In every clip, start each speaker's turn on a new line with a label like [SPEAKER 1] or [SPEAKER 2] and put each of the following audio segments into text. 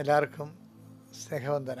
[SPEAKER 1] എല്ലാവർക്കും സ്നേഹവന്ദന.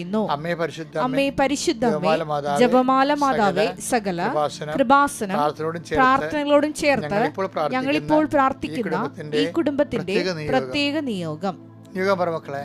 [SPEAKER 2] പറയുന്നു.
[SPEAKER 1] അമ്മേ പരിശുദ്ധ
[SPEAKER 2] അമ്മേ. പരിശുദ്ധമേ
[SPEAKER 1] ജപമാല മാതാവേ, സകല കൃപാസനം,
[SPEAKER 2] പ്രാർത്ഥനകളോടും ചേർത്ത്
[SPEAKER 1] ഞങ്ങളിപ്പോൾ പ്രാർത്ഥിക്കുന്ന ഈ കുടുംബത്തിന്റെ പ്രത്യേക നിയോഗം.
[SPEAKER 2] നിയോഗം.
[SPEAKER 1] യുഗം പറ മക്കളെ.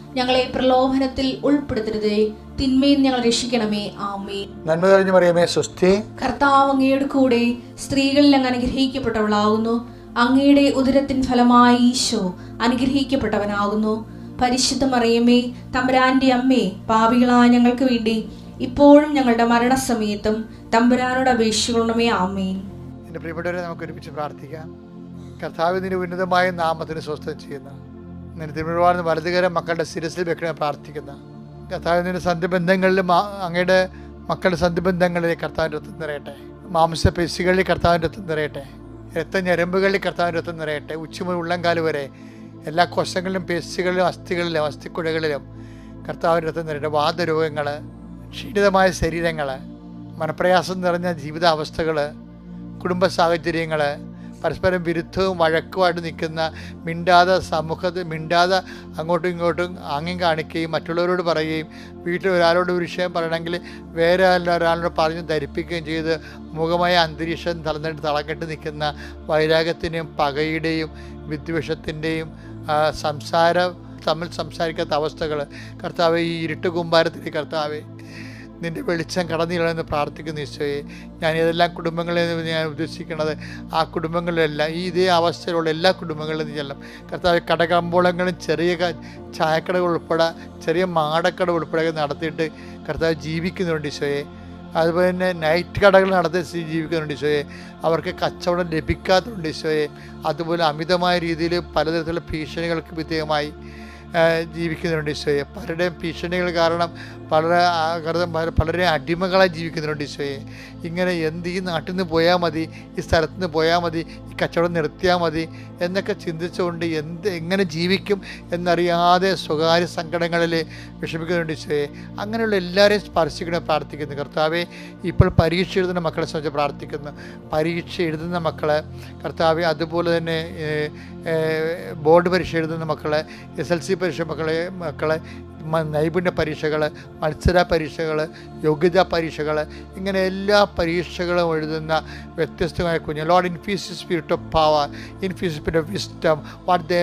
[SPEAKER 3] ഞങ്ങളെ പ്രലോഭനത്തിൽ ഉൾപ്പെടുത്തരുതേ. തിന്മയിൽ ഞങ്ങൾ രക്ഷിക്കണമേ. ആമേ
[SPEAKER 1] നന്മ കഴിഞ്ഞു പറയുമേ സ്വസ്തി.
[SPEAKER 3] കർത്താവ് അങ്ങയുടെ കൂടെ സ്ത്രീകളിൽ അങ്ങ് അനുഗ്രഹിക്കപ്പെട്ടവളാകുന്നു. അങ്ങയുടെ ഉദരത്തിൻ ഫലമായി ഈശോ അനുഗ്രഹിക്കപ്പെട്ടവനാകുന്നു. പരിശുദ്ധ മറിയമേ തമ്പുരാന്റെ അമ്മേ പാപികളായ ഞങ്ങൾക്ക് വേണ്ടി ഇപ്പോഴും ഞങ്ങളുടെ മരണസമയത്തും തമ്പുരാനോട് അപേക്ഷിക്കണമേ. ആമേൻ.
[SPEAKER 1] എന്റെ പ്രിയപ്പെട്ടവരെ നമുക്ക് ഒരുമിച്ച് പ്രാർത്ഥിക്കാം. കർത്താവ് നിന്റെ ഉന്നതമായ നാമത്തിന് സ്വസ്ഥം ചെയ്യുന്ന നിന്റെ തിരുവാർന്ന് വലതുകരം മക്കളുടെ ശിരസിൽ വെക്കണേ പ്രാർത്ഥിക്കുന്ന. കർത്താവ് നിന്റെ സന്ധിബന്ധങ്ങളിലും അങ്ങയുടെ മക്കളുടെ സന്ധിബന്ധങ്ങളിൽ കർത്താവിന്റെ രക്തം നിറയട്ടെ. മാംസ പേശികളിൽ കർത്താവിന്റെ രക്തം നിറയട്ടെ. രക്തഞരമ്പുകളിൽ കർത്താവിന്റെ രക്തം നിറയട്ടെ. ഉച്ചമുതൽ ഉള്ളംകാൽ വരെ എല്ലാ കോശങ്ങളിലും പേശികളിലും അസ്ഥികളിലും അസ്ഥിക്കുഴകളിലും കർത്താവിന്റെ രക്തം നിറയട്ടെ. വാദരോഗങ്ങൾ ക്ഷീണിതമായ ശരീരങ്ങൾ മനപ്രയാസം നിറഞ്ഞ ജീവിതാവസ്ഥകൾ കുടുംബ സാഹചര്യങ്ങൾ പരസ്പരം വിരുദ്ധവും വഴക്കുമായിട്ട് നിൽക്കുന്ന മിണ്ടാതെ സമൂഹത്തിൽ മിണ്ടാതെ അങ്ങോട്ടും ഇങ്ങോട്ടും ആംഗ്യം കാണിക്കുകയും മറ്റുള്ളവരോട് പറയുകയും വീട്ടിൽ ഒരാളോട് ഒരു വിഷയം പറയണമെങ്കിൽ വേറെ ഒരാളോട് പറഞ്ഞ് ധരിപ്പിക്കുകയും ചെയ്ത് മുഖമായ അന്തരീക്ഷം തളർന്നിട്ട് തളക്കെട്ട് നിൽക്കുന്ന വൈരാഗ്യത്തിന്റെയും പകയുടെയും വിദ്വേഷത്തിന്റെയും സംസാരം തമ്മിൽ സംസാരിക്കാത്ത അവസ്ഥകൾ. കർത്താവ് ഈ ഇരുട്ട് കുമ്പാരത്തിൽ കർത്താവെ നിന്റെ വെളിച്ചം കടന്നിടണമെന്ന് പ്രാർത്ഥിക്കുന്നു ഈശോയെ. ഞാൻ ഏതെല്ലാം കുടുംബങ്ങളിൽ നിന്ന് ഞാൻ ഉദ്ദേശിക്കുന്നത് ആ കുടുംബങ്ങളിലെല്ലാം ഈ ഇതേ അവസ്ഥയിലുള്ള എല്ലാ കുടുംബങ്ങളിലും നീ ചെല്ലാം കർത്താവ് കടകമ്പോളങ്ങളും ചെറിയ ചായക്കടകൾ ഉൾപ്പെടെ ചെറിയ മാടക്കട ഉൾപ്പെടെ നടത്തിയിട്ട് കർത്താവ് ജീവിക്കുന്നുണ്ട് ഈശോയെ. അതുപോലെ തന്നെ നൈറ്റ് കടകൾ നടത്തി ജീവിക്കുന്നുണ്ട് ഈശോയെ. അവർക്ക് കച്ചവടം ലഭിക്കാത്തതുണ്ട് ഈശോയെ. അതുപോലെ അമിതമായ രീതിയിൽ പലതരത്തിലുള്ള ഭീഷണികൾക്ക് വിധേയമായി. ജീവിക്കുന്നുണ്ട് ഈശോയെ. പലരുടെയും ഭീഷണികൾ കാരണം ആഘാതം പലരെ അടിമകളായി ജീവിക്കുന്നുണ്ട് ഈശോയെ. ഇങ്ങനെ എന്ത് ഈ നാട്ടിൽ നിന്ന് പോയാൽ മതി ഈ സ്ഥലത്ത് നിന്ന് പോയാൽ മതി ഈ കച്ചവടം നിർത്തിയാൽ മതി എന്നൊക്കെ ചിന്തിച്ചുകൊണ്ട് എന്ത് എങ്ങനെ ജീവിക്കും എന്നറിയാതെ സ്വകാര്യ സങ്കടങ്ങളിൽ വിഷമിക്കുന്നുണ്ട് ഈശോയെ. അങ്ങനെയുള്ള എല്ലാവരെയും സ്പർശിക്കണേ പ്രാർത്ഥിക്കുന്നു. കർത്താവെ ഇപ്പോൾ പരീക്ഷ എഴുതുന്ന മക്കളെ സംബന്ധിച്ച് പ്രാർത്ഥിക്കുന്നു. പരീക്ഷ എഴുതുന്ന മക്കളെ കർത്താവെ അതുപോലെ തന്നെ ബോർഡ് പരീക്ഷ എഴുതുന്ന മക്കളെ എസ് എൽ സി പരീക്ഷ മക്കളെ മക്കളെ നൈപുണ്യ പരീക്ഷകൾ മത്സര പരീക്ഷകൾ യോഗ്യതാ പരീക്ഷകൾ ഇങ്ങനെ എല്ലാ പരീക്ഷകളും എഴുതുന്ന വ്യത്യസ്തമായ കുഞ്ഞ് Lord infuse spirit of power infuse spirit of wisdom what they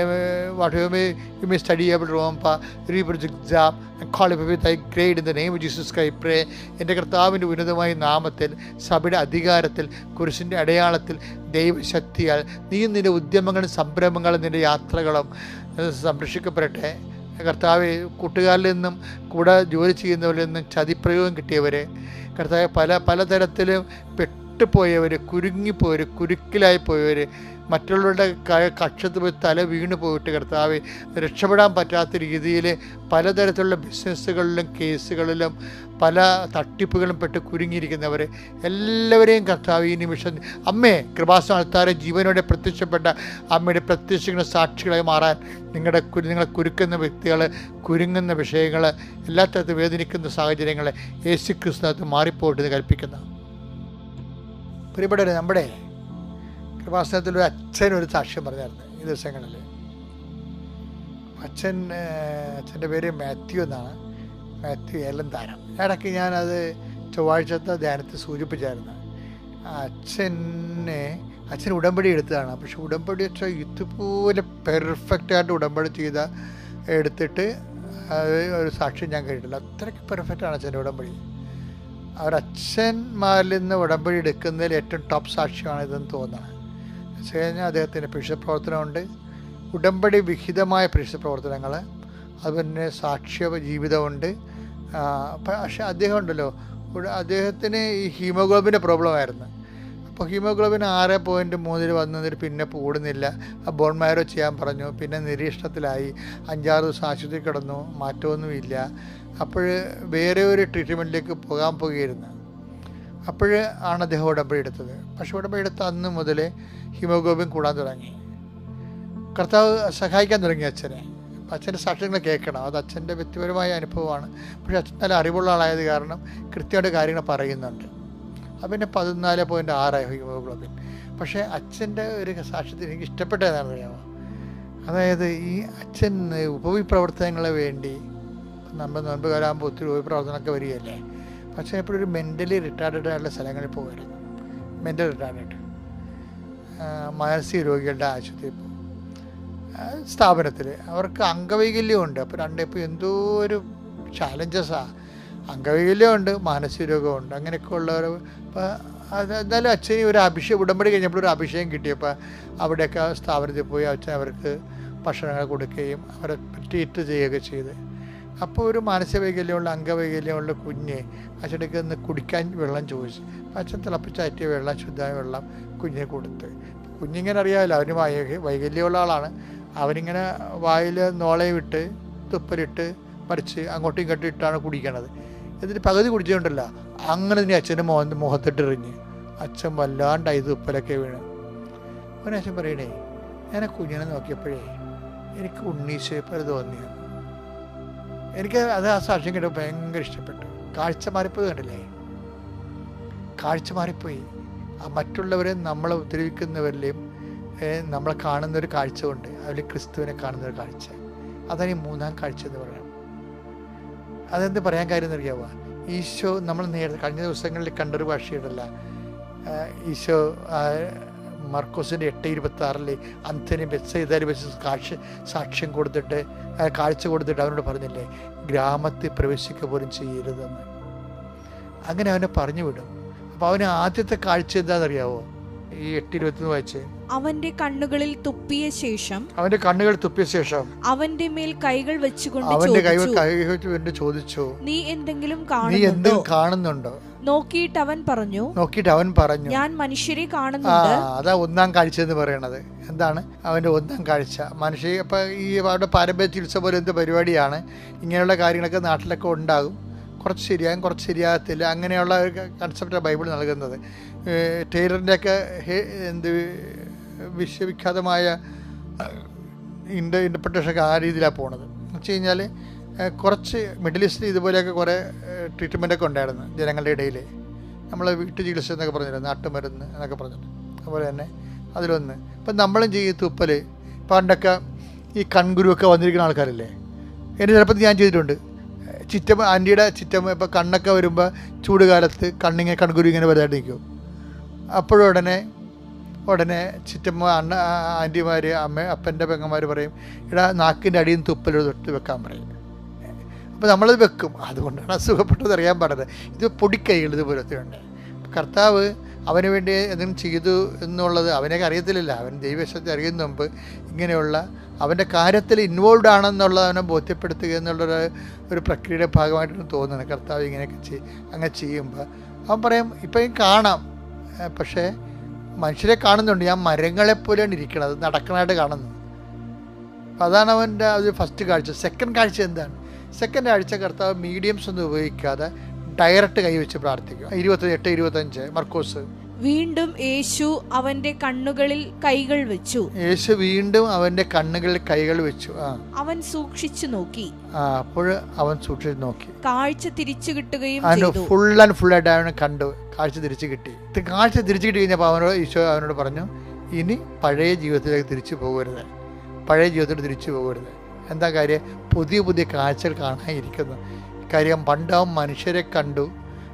[SPEAKER 1] what you may you may study able റോംപ പ exam qualify with A grade in the name Jesus കൈ പ്രേ എന്റെ കർത്താവിന്റെ ഉന്നതമായ നാമത്തിൽ സഭയുടെ അധികാരത്തിൽ കുരിശിന്റെ അടയാളത്തിൽ ദൈവശക്തിയാൽ നീ നിന്റെ ഉദ്യമങ്ങളും സംരംഭങ്ങളും നിന്റെ യാത്രകളും സംരക്ഷിക്കപ്പെടട്ടെ. കർത്താവ് കൂട്ടുകാരിൽ നിന്നും കൂടെ ജോലി ചെയ്യുന്നവരിൽ നിന്നും ചതിപ്രയോഗം കിട്ടിയവരെ കർത്താവ് പല പലതരത്തിലും പെട്ടുപോയവർ കുരുങ്ങിപ്പോയവർ കുരുക്കിലായി പോയവർ മറ്റുള്ളവരുടെ കക്ഷത്ത് പോയി തല വീണു പോയിട്ട് കർത്താവ് രക്ഷപ്പെടാൻ പറ്റാത്ത രീതിയിൽ പലതരത്തിലുള്ള ബിസിനസ്സുകളിലും കേസുകളിലും പല തട്ടിപ്പുകളും പെട്ട് കുരുങ്ങിയിരിക്കുന്നവർ എല്ലാവരെയും കർത്താവ് ഈ നിമിഷം അമ്മേ കൃപാസന ആൾത്താരെ ജീവനോടെ പ്രത്യക്ഷപ്പെട്ട അമ്മയുടെ പ്രത്യക്ഷങ്ങളുടെ സാക്ഷികളായി മാറാൻ നിങ്ങളുടെ കുരു നിങ്ങളെ കുരുക്കുന്ന വ്യക്തികൾ കുരുങ്ങുന്ന വിഷയങ്ങൾ എല്ലാ തരത്തിൽ വേദനിക്കുന്ന സാഹചര്യങ്ങൾ യേശു ക്രിസ്തുനകത്ത് മാറിപ്പോയിട്ട് എന്ന് കൽപ്പിക്കുന്നു. പ്രിയപ്പെട്ടവരെ നമ്മുടെ കൃപാസനത്തിൽ ഒരു അച്ഛൻ ഒരു സാക്ഷ്യം പറഞ്ഞായിരുന്നു ഈ ദിവസങ്ങളിൽ. അച്ഛൻ അച്ഛന്റെ പേര് മാത്യു എന്നാണ്. മാത്യു ഏലന്താരം ഇടയ്ക്ക് ഞാനത് ചൊവ്വാഴ്ചത്തെ ധ്യാനത്തിൽ സൂചിപ്പിച്ചായിരുന്നു. അച്ഛനെ അച്ഛൻ ഉടമ്പടി എടുത്തതാണ്. പക്ഷെ ഉടമ്പടി വെച്ചാൽ ഇതുപോലെ പെർഫെക്റ്റായിട്ട് ഉടമ്പടി ചെയ്ത എടുത്തിട്ട് ഒരു സാക്ഷ്യം ഞാൻ കേട്ടിട്ടില്ല. അത്രയ്ക്ക് പെർഫെക്റ്റാണ് അച്ഛന്റെ ഉടമ്പടി. അവരച്ഛന്മാരിൽ നിന്ന് ഉടമ്പടി എടുക്കുന്നതിൽ ഏറ്റവും ടോപ്പ് സാക്ഷ്യമാണ് ഇതെന്ന് തോന്നുന്നത്. വെച്ച് കഴിഞ്ഞാൽ അദ്ദേഹത്തിന്റെ പ്രവർത്തനമുണ്ട്. ഉടമ്പടി വിഹിതമായ പ്രവർത്തനങ്ങൾ അതുപോലെ സാക്ഷ്യ ജീവിതമുണ്ട്. പക്ഷേ അദ്ദേഹം ഉണ്ടല്ലോ അദ്ദേഹത്തിന് ഈ ഹീമോഗ്ലോബിന്റെ പ്രോബ്ലം ആയിരുന്നു. അപ്പോൾ ഹീമോഗ്ലോബിൻ ആറ് പോയിന്റ് മൂന്നിൽ വന്നതിൽ പിന്നെ കൂടുന്നില്ല. ബോൺ മാരോ ചെയ്യാൻ പറഞ്ഞു. പിന്നെ നിരീക്ഷണത്തിലായി. അഞ്ചാറ് ദിവസം ആശുപത്രി കിടന്നു. മാറ്റമൊന്നുമില്ല. അപ്പോൾ വേറെ ഒരു ട്രീറ്റ്മെന്റിലേക്ക് പോകാൻ പോകുകയായിരുന്നു. അപ്പോൾ ആണ് അദ്ദേഹം ഉടമ്പടി എടുത്തത്. പക്ഷെ ഉടമ്പടി എടുത്ത അന്ന് മുതൽ ഹീമോഗ്ലോബിൻ കൂടാൻ തുടങ്ങി. കർത്താവ് സഹായിക്കാൻ തുടങ്ങി അച്ഛനെ. അച്ഛന്റെ സാക്ഷ്യങ്ങൾ കേൾക്കണം. അത് അച്ഛന്റെ വ്യക്തിപരമായ അനുഭവമാണ്. പക്ഷേ അച്ഛൻ നല്ല അറിവുള്ള ആളായത് കാരണം കൃത്യമായിട്ട് കാര്യങ്ങൾ പറയുന്നുണ്ട്. പിന്നെ പതിനാല് പോയിന്റ് ആറായി ഹീമോഗ്ലോബിൻ പക്ഷേ അച്ഛന്റെ ഒരു സാക്ഷ്യത്തിൽ എനിക്ക് ഇഷ്ടപ്പെട്ടതാണ് അറിയാമോ? അതായത് ഈ അച്ഛൻ ഉപവിപ്രവർത്തനങ്ങളെ വേണ്ടി നമ്മൾ നോൻപ് കാലാകുമ്പോൾ ഒത്തിരി ഉപവിപ്രവർത്തനമൊക്കെ വരികയല്ലേ? പക്ഷേ എപ്പോഴും ഒരു മെന്റലി റിട്ടാർഡഡ് ആയിട്ടുള്ള സ്ഥലങ്ങളിൽ പോകുമായിരുന്നു മെന്റൽ റിട്ടാർഡഡ് മാനസിക രോഗികളുടെ ആശുപത്രി സ്ഥാപനത്തിൽ അവർക്ക് അംഗവൈകല്യമുണ്ട്. അപ്പോൾ രണ്ട് ഇപ്പോൾ എന്തോ ഒരു ചാലഞ്ചസാണ് അംഗവൈകല്യമുണ്ട് മാനസിക രോഗമുണ്ട് അങ്ങനെയൊക്കെ ഉള്ളവർ അപ്പോൾ അത് അച്ഛന് ഒരു അഭിഷേകം ഉടമ്പടി കഴിഞ്ഞപ്പോൾ ഒരു അഭിഷേകം കിട്ടിയപ്പോൾ അവിടെയൊക്കെ സ്ഥാപനത്തിൽ പോയി അച്ഛൻ അവർക്ക് ഭക്ഷണങ്ങൾ കൊടുക്കുകയും അവരെ ട്രീറ്റ് ചെയ്യുകയൊക്കെ ചെയ്ത്. അപ്പോൾ ഒരു മാനസിക വൈകല്യമുള്ള അംഗവൈകല്യമുള്ള കുഞ്ഞ് അച്ഛനൊക്കെ ഒന്ന് കുടിക്കാൻ വെള്ളം ചോദിച്ചു. അച്ഛൻ തിളപ്പിച്ചാറ്റിയ വെള്ളം ശുദ്ധമായ വെള്ളം കുഞ്ഞിനെ കൊടുത്ത്. കുഞ്ഞിങ്ങനെ അറിയാമല്ലോ അവന് വൈ വൈകല്യമുള്ള ആളാണ്. അവനിങ്ങനെ വായിൽ നോളയും ഇട്ട് തുപ്പലിട്ട് മറിച്ച് അങ്ങോട്ടും ഇങ്ങോട്ടും ഇട്ടാണ് കുടിക്കണത്. എന്നിട്ട് പകുതി കുടിച്ചുകൊണ്ടല്ല അങ്ങനെ തന്നെ അച്ഛന്റെ മോ മുഖത്തിട്ടെറിഞ്ഞ് അച്ഛൻ വല്ലാണ്ടായി തുപ്പലൊക്കെ വീണ്. അവനെ അച്ഛൻ പറയണേ ഞാൻ ആ കുഞ്ഞിനെ നോക്കിയപ്പോഴേ എനിക്ക് ഉണ്ണീശയെ പോലെ എനിക്ക് അത് ആ സാക്ഷ്യം കേട്ടപ്പോൾ ഭയങ്കര ഇഷ്ടപ്പെട്ടു. കാഴ്ച മാറിപ്പോയി കണ്ടില്ലേ? കാഴ്ച മാറിപ്പോയി. ആ മറ്റുള്ളവരെ നമ്മളെ ഉപദ്രവിക്കുന്നവരിലെയും നമ്മളെ കാണുന്ന ഒരു കാഴ്ച കൊണ്ട് അതിൽ ക്രിസ്തുവിനെ കാണുന്ന ഒരു കാഴ്ച. അതാണ് ഈ മൂന്നാം കാഴ്ച എന്ന് പറയുന്നത്. അതെന്ത് പറയാൻ കാര്യം അറിയാവുക ഈശോ നമ്മൾ നേരത്തെ കഴിഞ്ഞ ദിവസങ്ങളിൽ കണ്ടൊരു ഭാഷയുണ്ടല്ല. ഈശോ മർക്കോസിന്റെ എട്ട് ഇരുപത്തി ആറിൽ അന്ധനെ ബെത്സൈതാരി വെച്ച് കാഴ്ച സാക്ഷ്യം കൊടുത്തിട്ട് കാഴ്ച കൊടുത്തിട്ട് അവനോട് പറഞ്ഞില്ലേ ഗ്രാമത്തിൽ പ്രവേശിക്കുക പോലും ചെയ്യരുതെന്ന്. അങ്ങനെ അവനെ പറഞ്ഞു വിടും. അപ്പോൾ അവന് ആദ്യത്തെ കാഴ്ച എന്താണെന്നറിയാവോ? ഈ എട്ടിരുപത്തിന്ന് വായിച്ചേ?
[SPEAKER 2] അവന്റെ കണ്ണുകളിൽ തുപ്പിയ ശേഷം
[SPEAKER 1] അവന്റെ കണ്ണുകൾ തുപ്പിയ ശേഷം
[SPEAKER 2] അവന്റെ മേൽ കൈകൾ വെച്ചുകൊണ്ട്
[SPEAKER 1] അവന്റെ കൈകൾ
[SPEAKER 2] ചോദിച്ചു നീ എന്തെങ്കിലും
[SPEAKER 1] നീ
[SPEAKER 2] കാണുന്നുണ്ടോ? നോക്കിയിട്ട് അവൻ പറഞ്ഞു
[SPEAKER 1] നോക്കിയിട്ട് അവൻ പറഞ്ഞു
[SPEAKER 2] ഞാൻ മനുഷ്യരെ കാണുന്നുണ്ട്.
[SPEAKER 1] അതാ ഒന്നാം കാഴ്ച എന്ന് പറയണത്. എന്താണ്? അവന്റെ ഒന്നാം കാഴ്ച. മനുഷ്യ അപ്പം ഈ അവരുടെ പാരമ്പര്യ ചികിത്സ പോലെ എന്ത് പരിപാടിയാണ്? ഇങ്ങനെയുള്ള കാര്യങ്ങളൊക്കെ നാട്ടിലൊക്കെ ഉണ്ടാകും. കുറച്ച് ശരിയാകും കുറച്ച് ശരിയാകത്തില്ല. അങ്ങനെയുള്ള ഒരു കൺസെപ്റ്റാണ് ബൈബിൾ നൽകുന്നത്. ടൈലറിന്റെയൊക്കെ എന്ത് വിശ്വവിഖ്യാതമായ ഇന്റ ഇന്റർപ്രിട്ടേഷനൊക്കെ ആ രീതിയിലാണ് പോണത്. എന്ന് വെച്ച് കഴിഞ്ഞാൽ കുറച്ച് മിഡിൽ ഈസ്റ്റിൽ ഇതുപോലെയൊക്കെ കുറേ ട്രീറ്റ്മെന്റൊക്കെ ഉണ്ടായിരുന്നു ജനങ്ങളുടെ ഇടയിൽ നമ്മൾ വീട്ടു ചികിത്സ എന്നൊക്കെ പറഞ്ഞിരുന്നു നാട്ടുമരുന്ന് എന്നൊക്കെ പറഞ്ഞിട്ട്. അതുപോലെ തന്നെ അതിലൊന്ന്. ഇപ്പം നമ്മളും ചെയ്യും തുപ്പൽ പണ്ടൊക്കെ ഈ കൺകുരുവൊക്കെ വന്നിരിക്കുന്ന ആൾക്കാരല്ലേ? എന്റെ ചിലപ്പോൾ ഞാൻ ചെയ്തിട്ടുണ്ട്. ചിറ്റമ്മ ആന്റിയുടെ ചിറ്റമ്മ ഇപ്പോൾ കണ്ണൊക്കെ വരുമ്പോൾ ചൂട് കാലത്ത് കണ്ണിങ്ങനെ കൺകുരു ഇങ്ങനെ വലുതായിട്ട് നിൽക്കും. അപ്പോഴുടനെ ഉടനെ ചിറ്റമ്മ അണ്ണ ആന്റിമാർ അമ്മ അപ്പന്റെ പെങ്ങന്മാർ പറയും ഇടാ നാക്കിന്റെ അടിയിൽ തുപ്പൽ തൊട്ട് വെക്കാൻ പറയും. അപ്പോൾ നമ്മളത് വെക്കും. അതുകൊണ്ടാണ് അസുഖപ്പെട്ടത് അറിയാൻ പാടില്ല. ഇത് പൊടിക്കൈകൾ ഇതുപോലത്തെ ഉണ്ട്. കർത്താവ് അവന് വേണ്ടി എന്തെങ്കിലും ചെയ്തു എന്നുള്ളത് അവനൊക്കെ അറിയത്തില്ല അവൻ ദൈവശത്തെ അറിയുന്ന മുമ്പ് ഇങ്ങനെയുള്ള അവന്റെ കാര്യത്തിൽ ഇൻവോൾവ് ആണെന്നുള്ളത് അവനെ ബോധ്യപ്പെടുത്തുക എന്നുള്ളൊരു ഒരു പ്രക്രിയയുടെ ഭാഗമായിട്ടാണ് തോന്നുന്നത്. കർത്താവ് ഇങ്ങനെയൊക്കെ ചെയ് അങ്ങനെ ചെയ്യുമ്പോൾ. അവൻ പറയും ഇപ്പം കാണാം. പക്ഷേ മനുഷ്യരെ കാണുന്നുണ്ട്. ഞാൻ മരങ്ങളെപ്പോലെയാണ് ഇരിക്കുന്നത് നടക്കാനായിട്ട് കാണുന്നു. അപ്പം അതാണ് അവന്റെ അത് ഫസ്റ്റ് കാഴ്ച. സെക്കൻഡ് കാഴ്ച എന്താണ്? സെക്കൻഡ് ആഴ്ച കർത്താവ് മീഡിയംസ് ഒന്നും ഉപയോഗിക്കാതെ ഡയറക്റ്റ് കൈവച്ച് പ്രാർത്ഥിക്കും. ഇരുപത്തി എട്ട് ഇരുപത്തഞ്ച് മർക്കോസ്.
[SPEAKER 2] വീണ്ടും യേശു അവന്റെ കണ്ണുകളിൽ കൈകൾ വെച്ചു.
[SPEAKER 1] യേശു വീണ്ടും അവന്റെ കണ്ണുകളിൽ കൈകൾ വെച്ചു.
[SPEAKER 2] അവൻ സൂക്ഷിച്ചു നോക്കി.
[SPEAKER 1] അപ്പോൾ അവൻ സൂക്ഷിച്ചു നോക്കി.
[SPEAKER 2] കാഴ്ച തിരിച്ചു കിട്ടുകയും
[SPEAKER 1] ഫുൾ ആൻഡ് ഫുൾ ആയിട്ട് അവനെ കണ്ടു. കാഴ്ച തിരിച്ചു കിട്ടി. കാഴ്ച തിരിച്ചു കിട്ടി കഴിഞ്ഞപ്പോൾ അവനോട് ഈശോ അവനോട് പറഞ്ഞു ഇനി പഴയ ജീവിതത്തിലേക്ക് തിരിച്ചു പോകരുത്. പഴയ ജീവിതത്തിൽ തിരിച്ചു പോകരുത്. എന്താ കാര്യം? പുതിയ പുതിയ കാഴ്ചകൾ കാണാനിരിക്കുന്നു. കാര്യം പണ്ട് മനുഷ്യരെ കണ്ടു.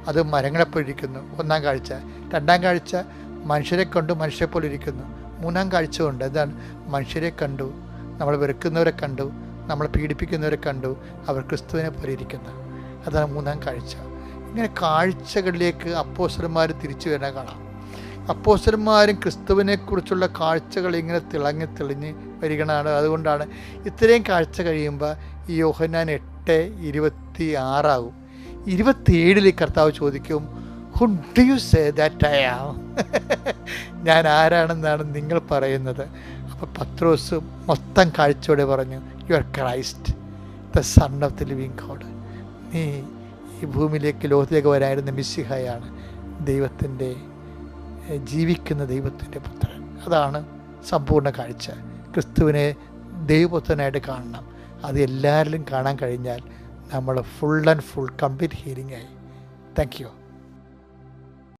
[SPEAKER 1] അത് മരങ്ങളെ ഇരിക്കുന്നു. ഒന്നാം കാഴ്ച. രണ്ടാം കാഴ്ച മനുഷ്യരെ കണ്ടു മനുഷ്യരെ പോലെ ഇരിക്കുന്നു. മൂന്നാം കാഴ്ച കൊണ്ട് എന്താണ്? മനുഷ്യരെ കണ്ടു. നമ്മൾ വെറുക്കുന്നവരെ കണ്ടു. നമ്മൾ പീഡിപ്പിക്കുന്നവരെ കണ്ടു. അവർ ക്രിസ്തുവിനെ പോലെ ഇരിക്കുന്നു. അതാണ് മൂന്നാം കാഴ്ച. ഇങ്ങനെ കാഴ്ചകളിലേക്ക് അപ്പോസ്റ്റർമാർ തിരിച്ചു വരുന്ന കാണാം അപ്പോസ്റ്റർമാരും ക്രിസ്തുവിനെക്കുറിച്ചുള്ള കാഴ്ചകൾ ഇങ്ങനെ തിളങ്ങി തെളിഞ്ഞ് വരികയാണ്. അതുകൊണ്ടാണ് ഇത്രയും കാഴ്ച കഴിയുമ്പോൾ ഈ യോഹന്നാൻ എട്ട് ഇരുപത്തി ആറാകും. ഇരുപത്തിയേഴിൽ കർത്താവ് ചോദിക്കും who do you say that I am ഞാൻ ആരാണെന്നാണ് നിങ്ങൾ പറയുന്നത്. അപ്പോൾ പത്രോസ് മൊത്തം കാഴ്ചയോടെ പറഞ്ഞു you are Christ the son of the living God നീ ഈ ഭൂമിയിലേക്ക് ലോകത്തിലേക്ക് വരായിരുന്ന മിസ്സിഹയാണ് ദൈവത്തിന്റെ ജീവിക്കുന്ന ദൈവത്തിന്റെ പുത്രൻ. അതാണ് സമ്പൂർണ കാഴ്ച. ക്രിസ്തുവിനെ ദൈവപുത്രനായിട്ട് കാണണം. അത് എല്ലാവരിലും കാണാൻ കഴിഞ്ഞാൽ നമ്മൾ full and full complete healing ആയി. Thank you